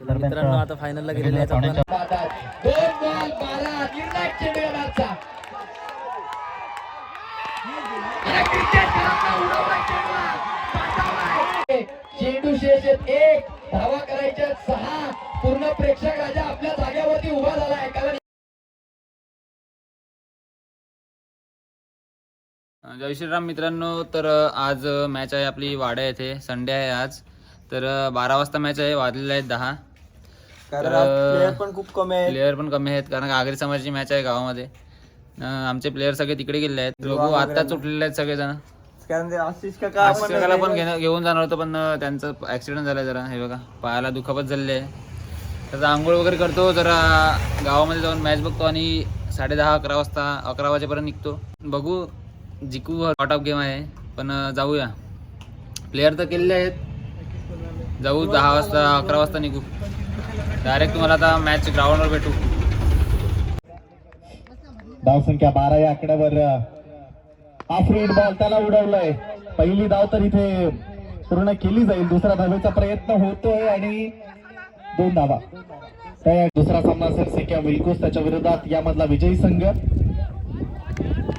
चला मित्रांनो आता फायनलला गेलेले आहेत आपण. दोन बॉल बारा निर्णायक चेंडू या मॅचचा आणि क्रिकेटकरांना उडवलाय चेंडूला. पाठवलाय. चेंडू शेष आहेत एक धावा करायच्या सहा. पूर्ण प्रेक्षक राजा आपल्या जागेवरती उभा झालाय कारण जय श्रीराम मित्रांनो तर आज मॅच आहे आपली वाड्या येथे. संडे आहे आज. तर बारा वाजता मॅच आहे वाजलेले आहेत दहा. कारण player पण खूप कमी आहेत. प्लेअर पण कमी आहेत कारण आगरी समाजाची मॅच आहे गावामध्ये. आमचे प्लेअर सगळे तिकडे गेले आहेत. बघू वगैरे आत्ताच उठलेले आहेत सगळेजण. कारण आशिष काका पण घेणं घेऊन जाणार होतं पण त्यांचं ॲक्सिडेंट झालं जरा. हे बघा पायाला दुखापत झालेली आहे. तर आंघोळ वगैरे करतो जरा गावामध्ये जाऊन मॅच बघतो आणि साडे दहा अकरा वाजता अकरा वाजेपर्यंत निघतो. बघू जिंकू आउट ऑफ गेम आहे पण जाऊया. प्लेअर तर केलेले आहेत. जाऊ दहा वाजता अकरा वाजता निघू. डायरेक्ट तुम्हाला आता मॅच ग्राउंडवर भेटू. धावसंख्या बारा या आकड्यावर. हाफ रेड बॉल त्याला उडवलंय. पहिली धाव तर इथे पूर्ण केली जाईल. दुसरा धावेचा प्रयत्न होतोय आणि दोन धावा. त्या दुसरा सामना असेल सेक्या विल्कोस त्याच्या विरोधात यामधला विजयी संघ.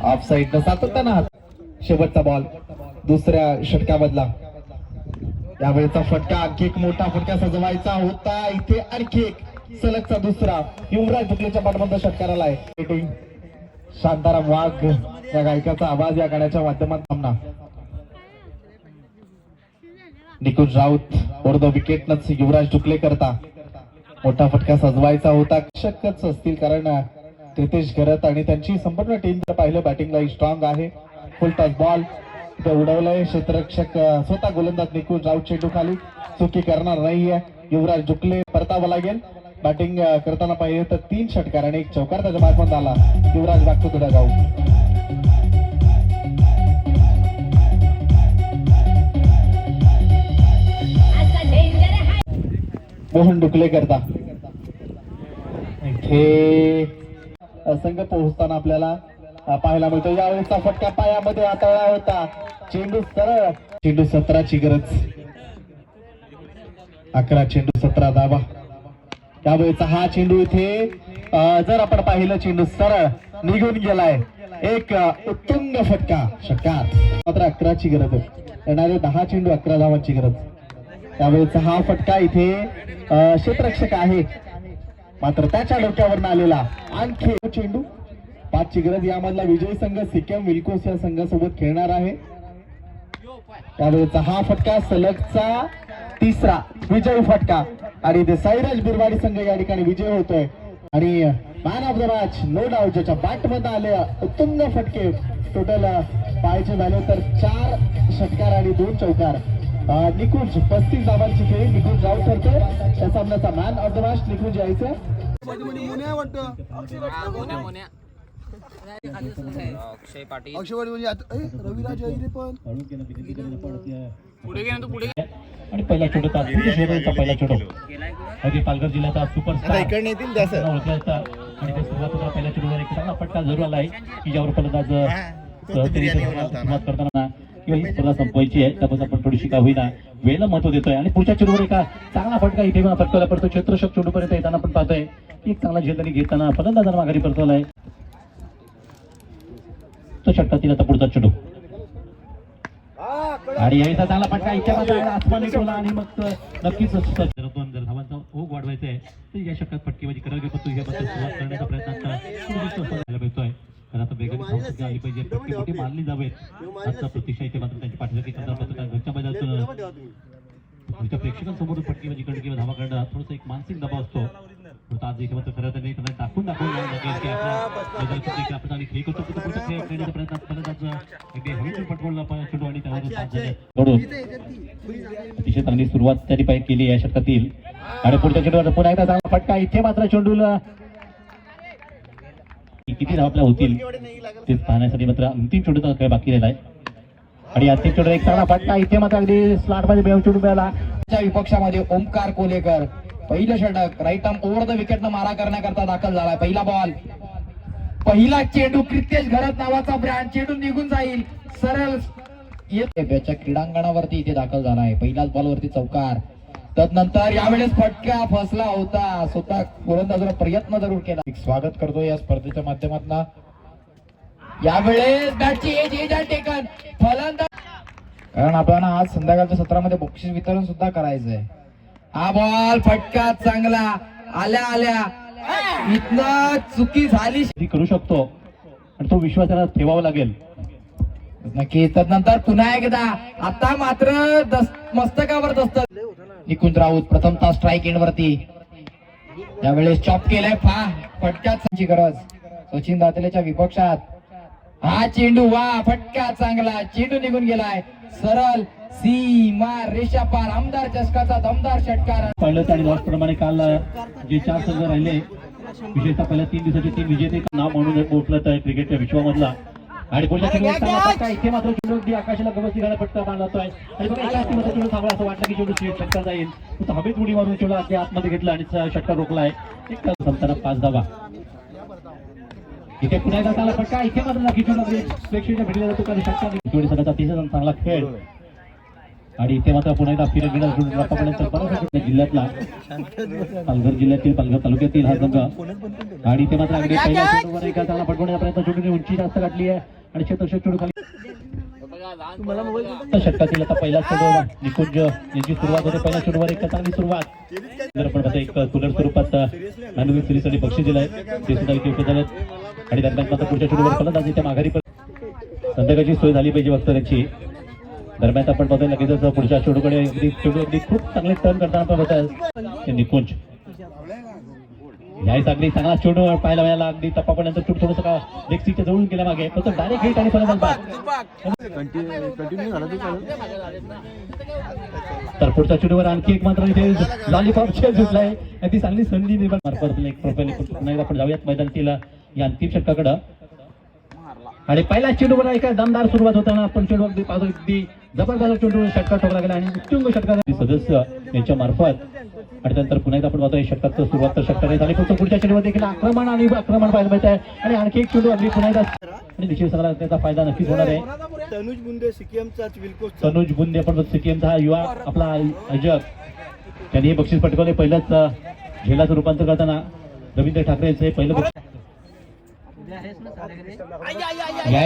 ऑफ साईड सातत्यानं हात शेवटचा बॉल दुसऱ्या षटकामधला. त्यावेळेचा फटका आणखी एक मोठा फटका सजवायचा होता. इथे आणखी एक सलगचा दुसरा युवराज दुखलेच्या पाठबंद षटकाराला आहे. शांताराम वाघ या गायकाचा आवाज या गाण्याच्या माध्यमात सामना निकुंज राऊत ओढ विकेटनच युवराज डुकले करता. मोठा फटका सजवायचा होता. शक्यच असतील कारण रितेश घरत आणि त्यांची संपूर्ण टीम जर पाहिलं बॅटिंगला स्ट्रॉंग आहे. फुल टॉस बॉल उडवलंय. क्षेत्ररक्षक स्वतः गोलंदाज निकून राऊत चेंडू खाली चुकी करणार नाहीये. युवराज डुकले परतावं लागेल. बॅटिंग करताना पाहिजे तर तीन षटकार आणि एक चौकार त्याच्या बागमत आला. युवराज बागतो तुला जाऊ मोहन डुकले करता. इथे संघ पोहोचताना आपल्याला पाहायला मिळतो यावेळेचा फटका पायामध्ये हाताळला होता. चेंडू सरळ. चेंडू सतराची गरज. अकरा चेंडू सतरा धावा त्यावेळेचा हा चेंडू इथे जर आपण पाहिलं चेंडू सरळ निघून गेलाय. एक उत्तुंग फटका. षटकार मात्र अकराची गरज. येणारे दहा चेंडू अकरा धावांची गरज. त्यावेळेचा हा फटका इथे अ, क्षेत्ररक्षक आहे. मात्र त्याच्या डोक्यावर आलेला आणखी चेंडू. पाचची गरज यामधला विजयी संघ सिक्कीम विल्कोस या संघासोबत खेळणार आहे. त्यावेळेचा हा फटका सलगचा तिसरा विजयी फटका. आणि ते साईराज बिरवाडी संघ या ठिकाणी विजय होतोय. आणि man of the match no doubt ज्याच्या बॅटमध्ये आले उत्तुंग फटके. टोटल पाहायचे झाले तर चार षटकार आणि दोन चौकार. निकुंज पस्तीस धावांची खेळी. निकुंज राऊत ठरतोय त्या सामन्याचा man of the match Nikunj यायचं. अक्षय पाटील. पुढे गेला तू पुढे आणि पहिला तास शोधायचा पहिला चेंडू अगदी पालघर जिल्ह्याचा सुपरस्टार इकडे येतील ओळखायचा. आणि ते सुरुवातीला पहिल्या चेंडूवर एक चांगला फटका जरूर आला आहे की ज्यावर फलंदाज सहजरित्या सुरुवात करताना किंवा ही स्पर्धा संपवायची आहे त्यापासून आपण थोडीशी का होईना वेळेला महत्त्व देतोय. आणि पुढच्या चेंडूवर एका चांगला फटका इथे फटकावला पडतो. क्षेत्रशक चेंडूपर्यंत येताना पण पाहतोय की एक चांगला झेल त्यांनी घेताना फलंदाजाला माघारी परतवलाय. फक्त षटकातील आता पुढचा चेंडू आणि यावेळेचा चांगला फटका इतक्या मात्र आसमानी ठेवला आणि मग नक्कीच दोन जर धावांचा ओघ वाढवायचा आहे तर या षटकात फटकेबाजी करावी पण बद्दल सुरुवात करण्याचा प्रयत्न आता सुनिश्चित असायला आता वेगाने धावसंख्या आली पाहिजे फटके मोठी मारली जावेत. आजचा प्रतीक्षा इथे मात्र त्यांची पाठीसाठी घरच्या मैदानात तुमच्या प्रेक्षकांसमोर फटकेबाजी करणं किंवा धावा करणं थोडासा एक मानसिक दबाव असतो. आज इथे खरं तर त्यांना दाखवून द्यावं लागेल की आपल्या मैदान प्रत्येक आपण आणि खेळ करतो तर पुढचा खेळ खेळण्याचा प्रयत्न फलंदाज अगदी हवेतून पटवला चेंडू आणि त्यावर साथ झाले. सोडून अतिशय चांगली सुरुवात त्यांनी पाहिजे केली या षटकातील आणि पुढच्या चेंडूवर पुन्हा एकदा चांगला फटका इथे मात्र चेंडूला किती धावल्या होतील ते पाहण्यासाठी मात्र अंतिम चेंडूचा खेळ बाकी राहिला आहे आणि अंतिम एक चांगला फटका. इथे मात्र अगदी स्लॉटमध्ये मिळाला. विपक्षामध्ये ओमकार कोलेकर. पहिलं षटक. Right arm over the wicket मारा करण्याकरता दाखल झालाय. पहिला बॉल पहिला चेंडू क्रितेश घरत नावाचा ब्रँड चेंडू निघून जाईल. सरळ येत त्याच्या क्रीडांगणावरती इथे दाखल झालाय पहिल्याच बॉलवरती चौकार. तदनंतर यावेळेस फटका फसला होता. स्वतः गोलंदाजाला प्रयत्न जरूर केला. स्वागत करतो या स्पर्धेच्या माध्यमातून. यावेळेस बॅटची एज एज आहे टेकन फलंदाज कारण आपल्याला आज संध्याकाळच्या सत्रामध्ये बक्षीस वितरण सुद्धा करायचं आहे हा बॉल फटका चांगला. आल्या आल्या. इथनं चुकी झाली. करू शकतो. आणि तो विश्वास त्याला ठेवावा लागेल. नक्की. तदनंतर पुन्हा एकदा. आता मात्र मस्तकावर दस्त निकुंज राऊत प्रथमतः स्ट्राईक एंड वरती. त्यावेळेस चॉप केलाय. फा फटक्याची गरज. सचिन दातेलेच्या विपक्षात. हा चेंडू वा फटका चांगला. चेंडू निघून गेलाय. सरळ सीमा रेषा पार. आमदार चषकाचा दमदार षटकार. पाहिलं आणि लॉस प्रमाणे काल जे चार संघ राहिले विशेषतः पहिल्या तीन दिवसाचे तीन विजेते नाव म्हणून पोहोचलं आहे क्रिकेटच्या विश्वामधला. आणि पुढच्या चेंडू इथे मात्र चेंडू अगदी आकाशाला गवत निघाला फटका मारला जातोय आणि बघा एका हातीमध्ये चेंडू थांबला असं वाटलं की चेंडू षटकार जाईल. हवेत उडी मारून चेंडू अगदी आतमध्ये घेतला आणि षटकार रोखलाय. एक संपताना पाच धावा. इथे पुन्हा एकदा चांगला फटका इथे मात्र अगदी प्रेक्षकांच्या भेटला जातो कारण षटकार जोडी संघाचा तिसरा चांगला खेळ. आणि इथे मात्र पुन्हा एकदा फिरत बराचसा जिल्ह्यातला पालघर जिल्ह्यातील पालघर तालुक्यातील हा संघ. आणि इथे मात्र अगदी पहिल्या चेंडूवर चांगला पटवण्याचा प्रयत्न चेंडूने उंची जास्त गाठली आहे. आणि क्षेत्रक्षक चेंडू खाली. षटकातील आता पहिला चेंडू निकुंज यांची सुरुवात होते. पहिल्या चेंडूवर एक चांगली सुरुवात. पण आता एक कुलर स्वरूपात मॅनुअल सिरीजसाठी बक्षीस दिलंय. ते सुद्धा इथे उपलब्ध आणि दरम्यान मात्र पुढच्या चेंडूवर फलंदाजी त्या माघारी पण. संध्याकाळची सोय झाली पाहिजे वक्तऱ्याची दरम्यान आपण बघतोय लगेचच पुढच्या चेंडूकडे चेंडू अगदी खूप चांगले टर्न करताना पण बघताय निकुंज. याही अगदी चांगला चेंडू पाहायला मिळाला अगदी टप्पापर्यंत चेंडू थोडस का लेग सीटच्या जवळून गेल्या मागे. फक्त डायरेक्ट हिट आणि फलंदाज तर पुढच्या चेंडूवर आणखी एक मात्र इथे लॉलीपॉप खेळ सुटलाय आणि ती चांगली संधी निर्माण. मार्फत एक प्रोफाईल पुन्हा आपण जाऊयात मैदान तिला या अंतिम षटकाकडं आणि पहिल्या चेंडूवर एका दमदार सुरुवात होताना आपण चेंडू अगदी पाहतो अगदी जबरदस्त चेंडू षटकार ठोकला गेला आणि उत्तुंग षटकार. सदस्य यांच्या मार्फत. आणि त्यानंतर पुन्हा एकदा आपण पाहतोय षटकात सुरुवात तर षटकार झाली फक्त पुढच्या चेंडूवर देखील आक्रमण आणि आक्रमण पाहायला मिळत आहे आणि आणखी एक चेंडू अगदी पुन्हा एकदा. आणि निश्चित सगळा त्याचा फायदा नक्कीच होणार आहे. तनुज बुंदे सिक्कीमचा तनुज बुंदे आपण सिक्कीमचा हा युवा आपला अजब त्यांनी हे बक्षीस पटकवले पहिलंच झेलाचं रूपांतर करताना रवींद्र ठाकरे यांचं हे पहिलं बक्षीस. यावेळेस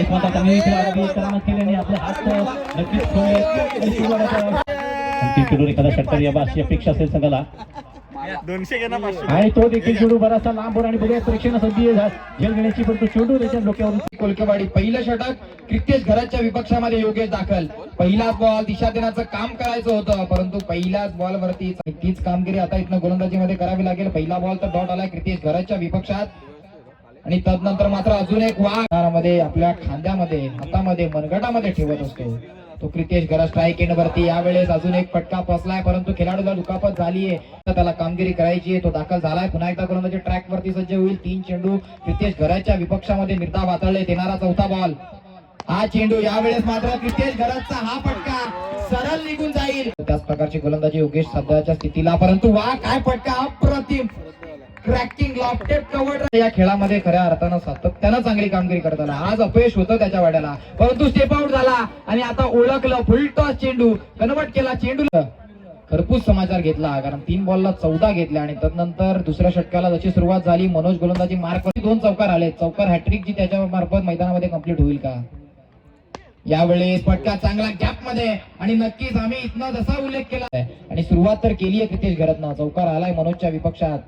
मात्र त्यांनी इथे अगदी करामत केली आणि आपले हात अं, नक्कीच ठेवले. आणि सुरुवातीला अंतिम चेंडूवर एखादा षटकार यावा अशी अपेक्षा असेल संघाला दोनशे घेणार पाचशे. आणि तो देखील चेंडू बराचसा लांब वर आणि बघूया प्रेक्षकांना संधी आहे झेल घेण्याची पण तो चेंडू त्याच्या डोक्यावरून कोलकेवाडी. पहिलं षटक क्रिकेट घराच्या विपक्षामध्ये योगेश दाखल. पहिलाच बॉल दिशा देण्याचं काम करायचं होतं परंतु पहिल्याच बॉल वरती तीच कामगिरी आता इथनं गोलंदाजीमध्ये करावी लागेल. पहिला बॉल तर डॉट आलाय क्रिकेश घराच्या विपक्षात. आणि तदनंतर मात्र अजून एक वाघमध्ये आपल्या खांद्यामध्ये हातामध्ये मनगटामध्ये ठेवत असतो. तो क्रितेश घरा स्ट्राईक एंड वरती. यावेळेस अजून एक फटका फसलाय परंतु खेळाडूला दुखापत झालीये. तर त्याला कामगिरी करायची आहे. तो दाखल झालाय. पुन्हा एकदा गोलंदाजी ट्रॅक वरती सज्ज होईल? तीन चेंडू. क्रितेश घराच्या विपक्षामध्ये निर्धाव वातळले देणारा चौथा बॉल हा चेंडू यावेळेस मात्र क्रितेश घराचा हा फटका सरळ निघून जाईल. त्याच प्रकारची गोलंदाजी योगेश सध्याच्या स्थितीला. परंतु वा काय फटका? अप्रतिम. क्रॅकिंग लॉफ्टेड या खेळामध्ये खऱ्या अर्थानं सातत्यानं चांगली कामगिरी करत आला आज अपयश होतं त्याच्या वाड्याला. परंतु स्टेप आउट झाला आणि आता ओळखलं फुल टॉस चेंडू. कन्वर्ट केला चेंडू. खरपूस समाचार घेतला कारण तीन बॉलला चौदा घेतल्या आणि तदनंतर दुसऱ्या षटकाला जशी सुरुवात झाली मनोज गोलंदाजी मार्क दोन चौकार आले. चौकार हॅट्रिक जी त्याच्या मार्फत मैदानामध्ये कंप्लीट होईल का? यावेळेस फटका चांगला गॅपमध्ये आणि नक्कीच आम्ही इथनं जसा उल्लेख केला आणि सुरुवात तर केली आहे क्रितेश घरतनं. चौकार आलाय मनोजच्या विपक्षात.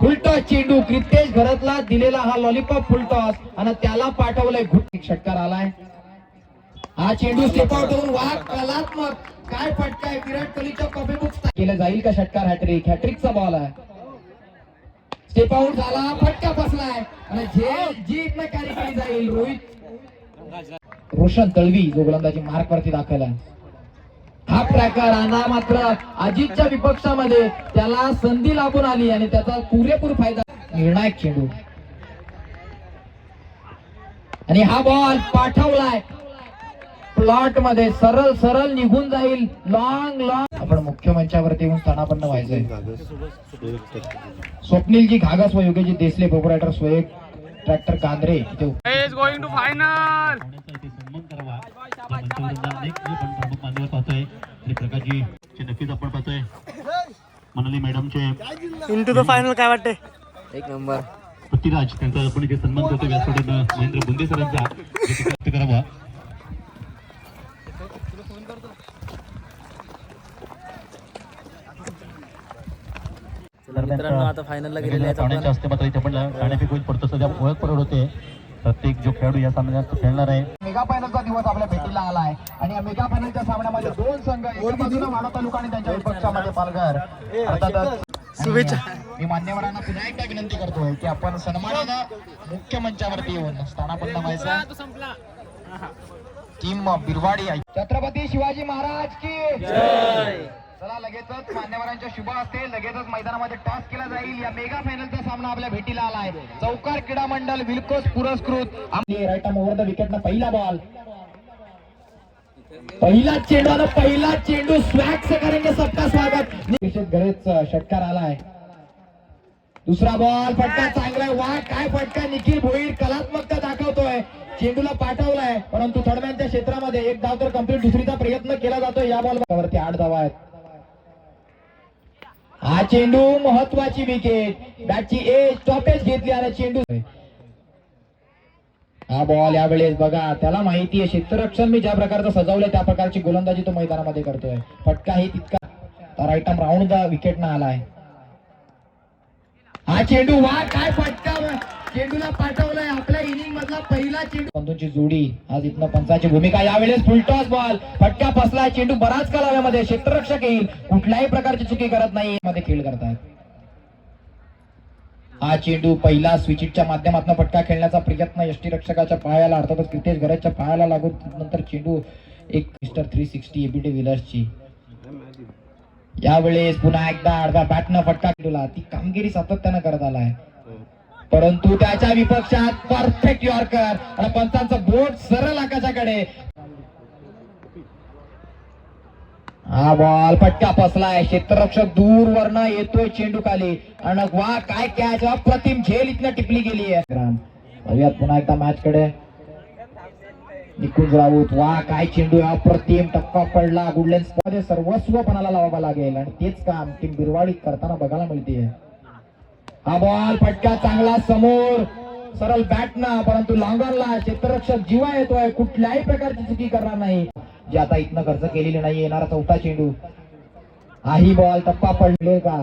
फुलटॉस चेंडू क्रितेश भरतला दिलेला हा लॉलीपॉप फुलटॉस आणि त्याला पाठवलंय घुट. षटकार आलाय. हा चेंडू स्टेप आउट होऊन वाघ कलात्मक. काय फटकाय? विराट कोहलीच्या कॉपी बुक केलं जाईल का षटकार हॅट्रिक हॅट्रिकचा बॉल आहे. स्टेप आउट झाला फटका बसलाय. आणि जे जी इथनं कॅरी केली जाईल रोहित. रोशन तळवी जो गोलंदाजी मार्क वरती दाखल आहे प्रकार आणा मात्र अजितच्या विपक्षामध्ये त्याला संधी लाभून आली आणि त्याचा पुरेपूर फायदा निर्णायक चेंडू आणि हा बॉल पाठवलाय. प्लॉटमध्ये सरळ सरळ निघून जाईल. लॉंग लॉंग आपण मुख्य मंचावरती येऊन स्थानापन्न व्हायचंय. स्वप्नीलजी घागस व योगेशजी देसले प्रोपरायटर स्वयं ट्रॅक्टर कांद्रे इथे गोइंग टू फायनल पाहुण्यांचा इथे सन्मान करावा या मंचावरून अनेक जे पण प्रमुख मान्यवर पाहतोय आणि प्रकाशजी जे नक्कीच आपण पाहतोय. मनाली मॅडमचे इंटू द फायनल काय वाटते पृथ्वीराज त्यांचा आपण इथे सन्मान करतो व्यासपीठात महेंद्र बुंदे सरांचा व्यक्त करावा. मित्रांनो आता फायनलला गेलेले पाण्याच्या असते मात्र इथे पण पडतो सध्या ओळख परवड होते प्रत्येक जो खेळाडू या सामन्यात खेळणार आहे मेगा फायनलचा दिवस आपल्या भेटीला आलाय. आणि या मेगा फायनलच्या सामन्यामध्ये दोन संघ वाडा तालुका आणि त्यांच्या विपक्षामध्ये पालघर. शुभेच्छा. मी मान्यवरांना पुन्हा एकदा विनंती करतोय की आपण सन्मानानं मुख्य मंचावरती येऊन स्थानापन्न व्हायचं टीम बिरवाडी. आहे छत्रपती शिवाजी महाराज की चला लगेचच मान्यवरांच्या शुभ असते लगेचच मैदानामध्ये टॉस केला जाईल. या मेगा फायनलचा सामना आपल्या भेटीला आलाय. चौकार क्रीडा मंडळ विलकोस पुरस्कृत. राईट ओव्हर द विकेट ना पहिला बॉल पहिला चेंडू आला पहिला चेंडू स्वॅग से करेंगे सबका स्वागत. निश्चित गणेश षटकार आलाय. दुसरा बॉल फटका चांगलाय. वा काय फटका? निखिल भोईर कलात्मकता दाखवतोय. चेंडूला पाठवलाय परंतु थडम्यांच्या क्षेत्रामध्ये एक धाव तर कंप्लीट दुसरीचा प्रयत्न केला जातोय. या बॉलवरती आठ धावा आहेत. हा चेंडू महत्वाची विकेट बॅटची एज स्टॉपेज घेतली आणि चेंडू. हा बॉल यावेळेस बघा त्याला माहिती आहे क्षेत्ररक्षण मी ज्या प्रकारचं सजवलंय त्या प्रकारची गोलंदाजी तो मैदानामध्ये करतोय. फटका ही तितका. राईट आर्म राऊंड विकेट ना आलाय. हा चेंडू वा काय फटका चेंडूला पाठवलाय आपल्या मधला पहिला चेंडू. पंतूंची जोडी. आज इथनं पंचाची भूमिका. यावेळेस फुलटॉस बॉल फटका फसलाय चेंडू बराच कालाव्यामध्ये क्षेत्ररक्षक येईल. कुठल्याही प्रकारची चुकी करत नाही. मध्ये खेळ करतायत. हा चेंडू पहिला स्विचिटच्या माध्यमातून फटका खेळण्याचा प्रयत्न यष्टी रक्षकाच्या पायाला अर्थातच क्रितेश घराच्या पायाला लागून नंतर चेंडू एक mister three sixty AB de व्हीलर्सची यावेळेस पुन्हा एकदा आडव्या बॅटनं फटका खेळला. ती कामगिरी सातत्यानं करत आलाय. परंतु त्याच्या विपक्षात परफेक्ट यॉर्कर आणि पंतांचं बोट सरळ आकाशाकडे. हा बॉल फटका फसलाय. क्षेत्ररक्षक दूर वरनं येतोय चेंडू खाली आणि वा काय कॅच अप्रतिम झेल इथनं टिपली गेली आहे. पुन्हा एकदा मॅच कडे निकुंज राऊत वा काय चेंडू अप्रतिम टप्पा पडला. गुडलेन्समध्ये सर्वस्व पणाला लावावं लागेल. आणि तेच काम टीम बिरवाडीत करताना बघायला मिळते हा बॉल फटका चांगला समोर. सरळ बॅट ना परंतु लॉंगरला क्षेत्ररक्षक जीवा येतोय. कुठल्याही प्रकारची चुकी करणार नाही. जे आता इथनं खर्च केलेली नाही येणारा चौथा चेंडू. हाही बॉल टप्पा पडले का?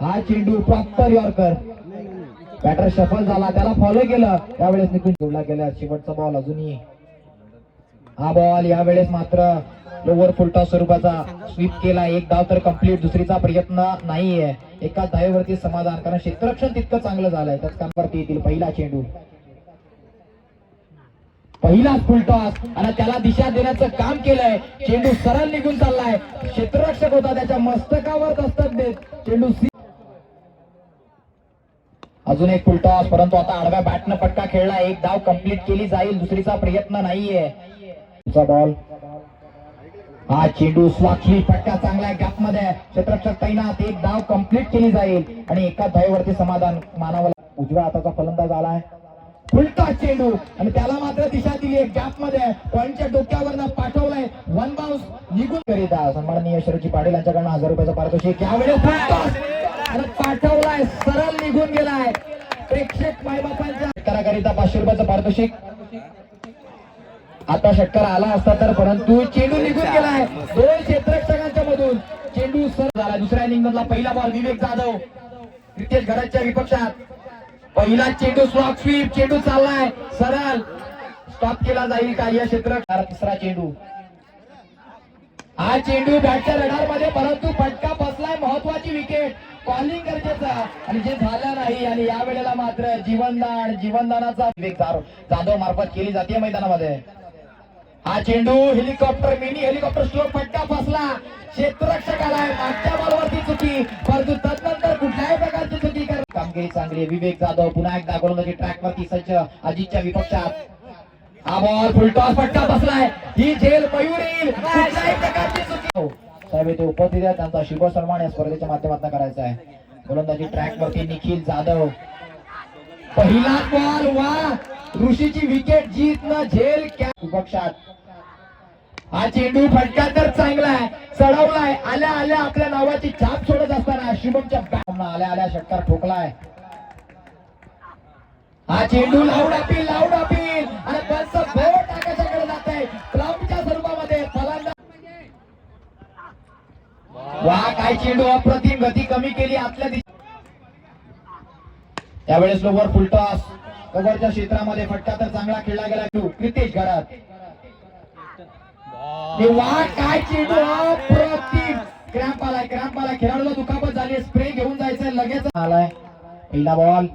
हा चेंडू प्रॉपर यॉर्कर बॅटर सफल झाला त्याला फॉलो केलं. त्यावेळेस निघून जोडला गेला. शेवटचा बॉल अजूनही. हा बॉल यावेळेस मात्र लोवर फुलटॉस स्वरूपाचा स्वीप केला. एक धाव तर कंप्लीट दुसरीचा प्रयत्न नाहीये. एका धावेवरती समाधान कारण क्षेत्ररक्षण तितकं चांगलं झालंय. त्याच येतील पहिला चेंडू. पहिलाच फुलटॉस आणि त्याला दिशा देण्याचं काम केलंय. चेंडू सरळ निघून चाललाय. क्षेत्ररक्षक होता त्याच्या मस्तकावर दस्तक देत. चेंडू अजून एक फुलटॉस परंतु आता आडव्या बॅटनं पटका खेळला. एक धाव कंप्लीट केली जाईल. दुसरीचा प्रयत्न नाहीये. तुझा बॉल हा चेंडू स्वाक्षी फटका चांगला आहे गॅपमध्ये क्षेत्रक्षक तैनात एक धाव कंप्लीट केली जाईल. आणि एका धावेवरती समाधान मानावं उजव्या हाताचा फलंदाज झालाय उलटा चेंडू. आणि त्याला मात्र दिशा दिली आहे गॅपमध्ये पॉईंटच्या डोक्यावरनं पाठवलंय. वन बाउन्स निघून करीता सन्माननीय शरदजी पाटील यांच्याकडनं हजार रुपयाचा पारितोषिक. यावेळेस पाठवलाय. सरळ निघून गेलाय. प्रेक्षक मायबापांच्या कराकरिता पाचशे रुपयाचं पारितोषिक. आता षटकार आला असता तर परंतु चेंडू निघून गेलाय दोन क्षेत्रक्षकांच्या मधून. चेंडू सर झाला दुसऱ्या इनिंग मधला पहिला बॉल विवेक जाधव. रितेश घराच्या विपक्षात. पहिला चेंडू स्लॉक स्वीप चेंडू चाललाय. सरळ. स्टॉप केला जाईल का या क्षेत्र तिसरा चेंडू. हा चेंडू बॅटच्या रडारमध्ये परंतु फटका बसलाय महत्वाची विकेट कॉलिंग गरजेचा. आणि जे झालं नाही आणि या वेळेला मात्र जीवनदान जीवनदानाचा विवेक जाधव मार्फत केली जाते मैदानामध्ये. हा चेंडू हेलिकॉप्टर मिनी हेलिकॉप्टर स्लो फटका फसला. क्षेत्ररक्षक आलाय मागच्या बॉलवरती चुकी. परंतु तदनंतर कुठल्याही प्रकारची चुकी कर कामगिरी चांगली. विवेक जाधव पुन्हा एकदा गोलंदाजी ट्रॅक वरती सज्ज अजितच्या विपक्षात. हा बॉल फुलटॉस फटका बसलाय ही झेल मयूर. येईल कुठल्याही प्रकारची चुकी हो. साहेब येथे उपस्थित आहेत. त्यांचा शुभ सन्मान या स्पर्धेच्या माध्यमातून करायचा आहे. गोलंदाजी ट्रॅक वरती निखिल जाधव. पहिला बॉल वा ऋषीची विकेट जीत न झेल क्या विपक्षात हा चेंडू फटका तर चांगला आहे. चढवलाय. आल्या आल्या आपल्या नावाची छाप सोडत असताना शुभमच्या आल्या आल्या षटकार ठोकलाय. हा चेंडू लावून अपील लावून अपील. आणि बस बोट आकाशाकडे जात आहे क्लबच्या स्वरूपामध्ये वा काय चेंडू अप्रतिम गती कमी केली आतल्या त्यावेळेस लोवर फुलटॉस कव्हरच्या क्षेत्रामध्ये फटका तर चांगला खेळला गेला. क्रितेश घरात. वा काय चेंडू अप्रतिम क्रॅम्प आलाय क्रॅम्प आलाय खेळाडूला दुखापत झाली स्प्रे घेऊन जायचंय. लगेच आलाय. पहिला बॉल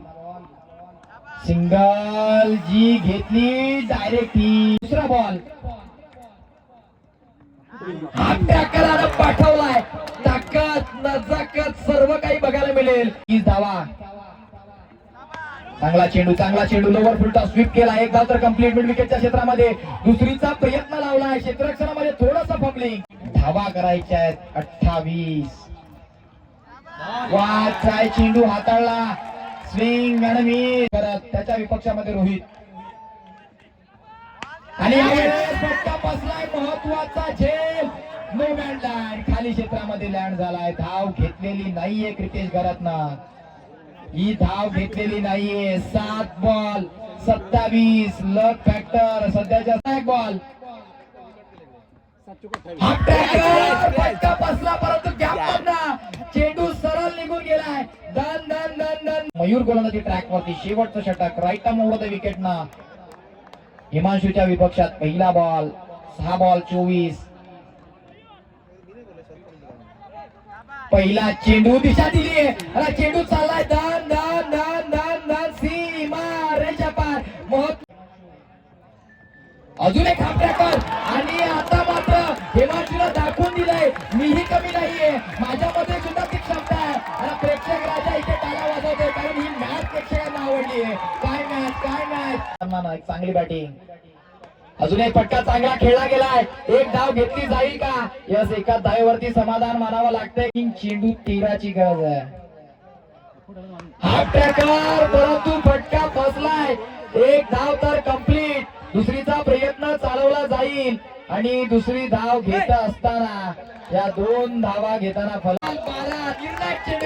सिंगल जी घेतली डायरेक्ट ही. दुसरा बॉल हा टॅकरानं पाठवलाय. ताकद नजाकत सर्व काही बघायला मिळेल. ही धावा. चांगला चेंडू चांगला चेंडू. लोवर फुलटा स्वीप केला. एक धाव तर कंप्लीट मिड विकेटच्या क्षेत्रामध्ये. दुसरीचा प्रयत्न लावला आहे क्षेत्ररक्षणामध्ये थोडस फबलिंग धावा करायच्या आहेत. अठ्ठावीस. वा चेंडू हाताळला. स्विंग आणि मी करत त्याच्या विपक्षामध्ये रोहित. आणि बसलाय. महत्त्वाचा झेल. नो मॅन लँड खाली क्षेत्रामध्ये लँड झालाय. धाव घेतलेली नाहीये क्रिकेश घरातनं ही धाव घेतलेली नाहीये. सात बॉल सत्तावीस लक फॅक्टर सध्याच्या एक बॉल बसला परंतु चेंडू सरळ निघून गेलाय. दन दन दन दन मयूर गोलंदाजी ट्रॅक वरती. शेवटचं षटक. राईट मोड विकेट ना. हिमांशूच्या विपक्षात पहिला बॉल सहा बॉल चोवीस. पहिला चेंडू दिशा दिली आणि चेंडू चाललाय. दान दान दान दान दान. सीमा रेषा पार. महत्त्व अजून एक हापट्याकर आणि आता मात्र हिमांशूला दाखवून दिलंय. मीही कमी नाहीये. माझ्यामध्ये सुद्धा ती क्षमता आहे. आणि प्रेक्षक राजा इथे टाळा वाजवतोय. कारण ही मॅच प्रेक्षकांना आवडली आहे. काय मॅच काय मॅच? चांगली बॅटिंग अजून एक फटका चांगला खेळला गेलाय. एक धाव घेतली जाईल का? यस एका धावेवरती समाधान मानावं लागतंय. की चेंडू तेराची गरज आहे. हाफ ट्रॅकर परंतु फटका फसलाय एक धाव तर कंप्लीट दुसरीचा प्रयत्न चालवला जाईल. आणि दुसरी धाव घेत असताना या दोन धावा घेताना फलाल पारा निर्णायक चेंडू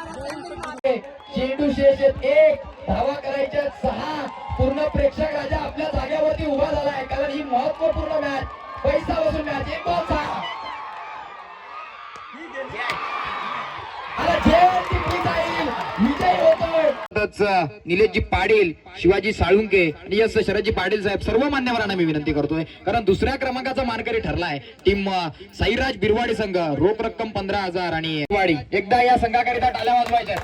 चेंडू शेष आहेत एक धावा करायच्या सहा. पूर्ण प्रेक्षक राजा आपल्या जागेवरती उभा झालाय. कारण ही महत्त्वपूर्ण मॅच पैसा वसूल मॅच एक बॉल सहा. आता जेवण जिंकली जाईल. सोबतच निलेशजी पाटील शिवाजी साळुंके आणि यस शरदजी पाटील साहेब सर्व मान्यवरांना मी विनंती करतोय. कारण दुसऱ्या क्रमांकाचा मानकरी ठरलाय. टीम साईराज बिरवाडी संघ रोख रक्कम पंधरा हजार आणि एकदा या संघाकरिता टाल्या वाजवायच्या